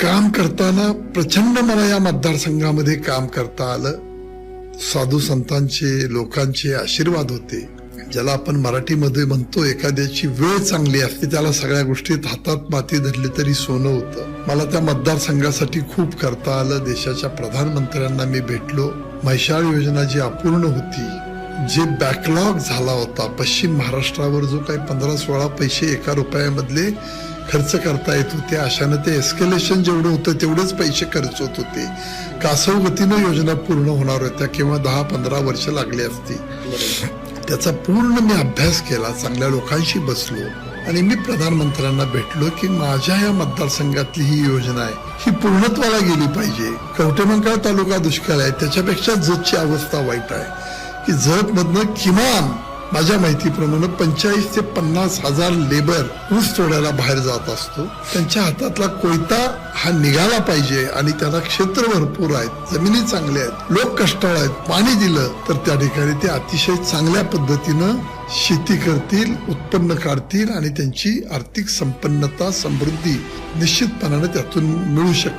काम करताना प्रचंड मला या मतदारसंघामध्ये काम करता आलं. साधू संतांचे लोकांचे आशीर्वाद होते. ज्याला आपण मराठीमध्ये म्हणतो एखाद्याची वेळ चांगली असते त्याला सगळ्या गोष्टीत हातात माती धरली तरी सोनं होतं. मला त्या मतदारसंघासाठी खूप करता आलं. देशाच्या प्रधानमंत्र्यांना मी भेटलो. म्हैसाळ योजना जी अपूर्ण होती जे बॅकलॉग झाला होता पश्चिम महाराष्ट्रावर जो काही पंधरा सोळा पैसे एका रुपयामधले खर्च करता येत होते. अशानं ते एस्केलेशन जेवढं होतं तेवढेच पैसे खर्च होत होते. कासव गतीनं योजना पूर्ण होणार होत्या किंवा दहा पंधरा वर्ष लागली असती त्याचा पूर्ण मी अभ्यास केला चांगल्या लोकांशी बसलो. आणि मी प्रधानमंत्र्यांना भेटलो की माझ्या या मतदारसंघातली ही योजना आहे ही पूर्णत्वाला गेली पाहिजे. कवटेमंकाळ तालुका दुष्काळ आहे त्याच्यापेक्षा जतची अवस्था वाईट आहे. की जतमधनं किमान माझ्या माहितीप्रमाणे पंचेचाळीस ते पन्नास हजार लेबर ऊस तोडायला बाहेर जात असतो. त्यांच्या हातातला कोयता हा निघाला पाहिजे आणि त्याला क्षेत्र भरपूर आहेत जमिनी चांगल्या आहेत लोक कष्टाळ आहेत पाणी दिलं तर त्या ठिकाणी ते अतिशय चांगल्या पद्धतीनं शेती करतील उत्पन्न काढतील आणि त्यांची आर्थिक संपन्नता समृद्धी निश्चितपणाने त्यातून मिळू शकते.